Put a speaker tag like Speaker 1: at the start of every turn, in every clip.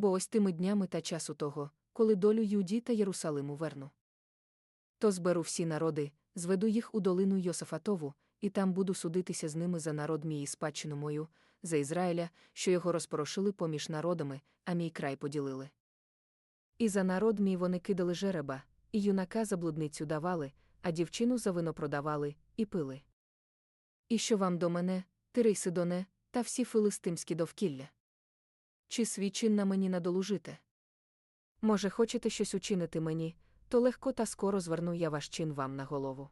Speaker 1: бо ось тими днями та часу того, коли долю Юді та Єрусалиму верну. То зберу всі народи, зведу їх у долину Йосафатову, і там буду судитися з ними за народ мій і спадщину мою, за Ізраїля, що його розпорошили поміж народами, а мій край поділили. І за народ мій вони кидали жереба, і юнака за блудницю давали, а дівчину за вино продавали, і пили. І що вам до мене, Тирий Сидоне, та всі филистимські довкілля? Чи свій чин на мені надолужите? Може, хочете щось учинити мені, то легко та скоро зверну я ваш чин вам на голову.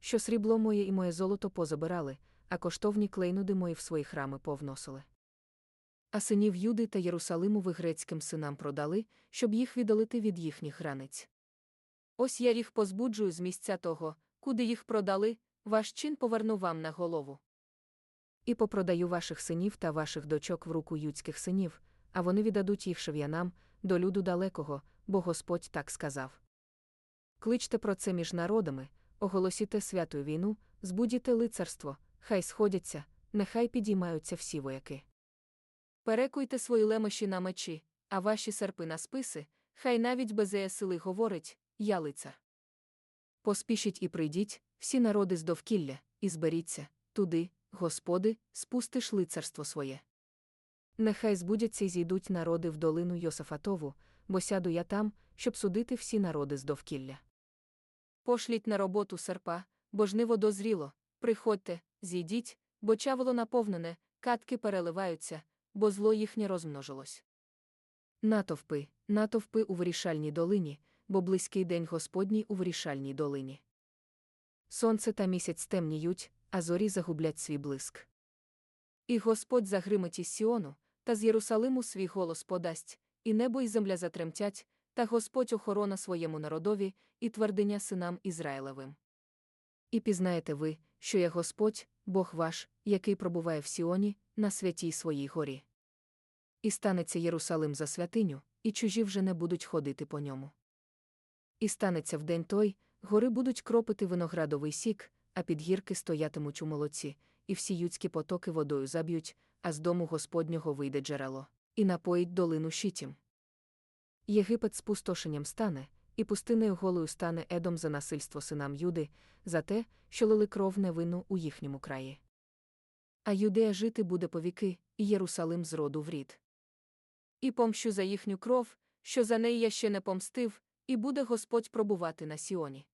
Speaker 1: Що срібло моє і моє золото позабирали, а коштовні клейнуди мої в свої храми повносили. А синів Юди та Єрусалиму ви грецьким синам продали, щоб їх віддалити від їхніх границь. Ось я їх позбуджую з місця того, куди їх продали, ваш чин поверну вам на голову. І попродаю ваших синів та ваших дочок в руку юдських синів, а вони віддадуть їх шев'янам, до люду далекого, бо Господь так сказав. Кличте про це між народами, оголосіте святу війну, збудіте лицарство, хай сходяться, нехай підіймаються всі вояки. Перекуйте свої лемеші на мечі, а ваші серпи на списи, хай навіть безеє сили говорить, я лицар. Поспішіть і прийдіть, всі народи з довкілля, і зберіться, туди, Господи, спустиш лицарство своє. Нехай збудяться й зійдуть народи в долину Йосафатову, бо сяду я там, щоб судити всі народи з довкілля. Пошліть на роботу серпа, бо жниво дозріло, приходьте, зійдіть, бо чаволо наповнене, катки переливаються, бо зло їхнє розмножилось. Натовпи, натовпи у вирішальній долині, бо близький день Господній у вирішальній долині. Сонце та місяць темніють, а зорі загублять свій блиск. І Господь загримить із Сіону, та з Єрусалиму свій голос подасть, і небо і земля затремтять, та Господь охорона своєму народові, і твердиня синам Ізраїлевим. І пізнаєте ви, що я Господь, Бог ваш, який пробуває в Сіоні, на святій своїй горі. І станеться Єрусалим за святиню, і чужі вже не будуть ходити по ньому. І станеться в день той, гори будуть кропити виноградовий сік, а підгірки стоятимуть у молоці, і всі юдські потоки водою заб'ють, а з дому Господнього вийде джерело, і напоїть долину щитім. Єгипет спустошенням стане, і пустиною голою стане едом за насильство синам Юди, за те, що лили кров невинну у їхньому краї. А Юдея жити буде повіки, і Єрусалим з роду в рід. І помщу за їхню кров, що за неї я ще не помстив, і буде Господь пробувати на Сіоні.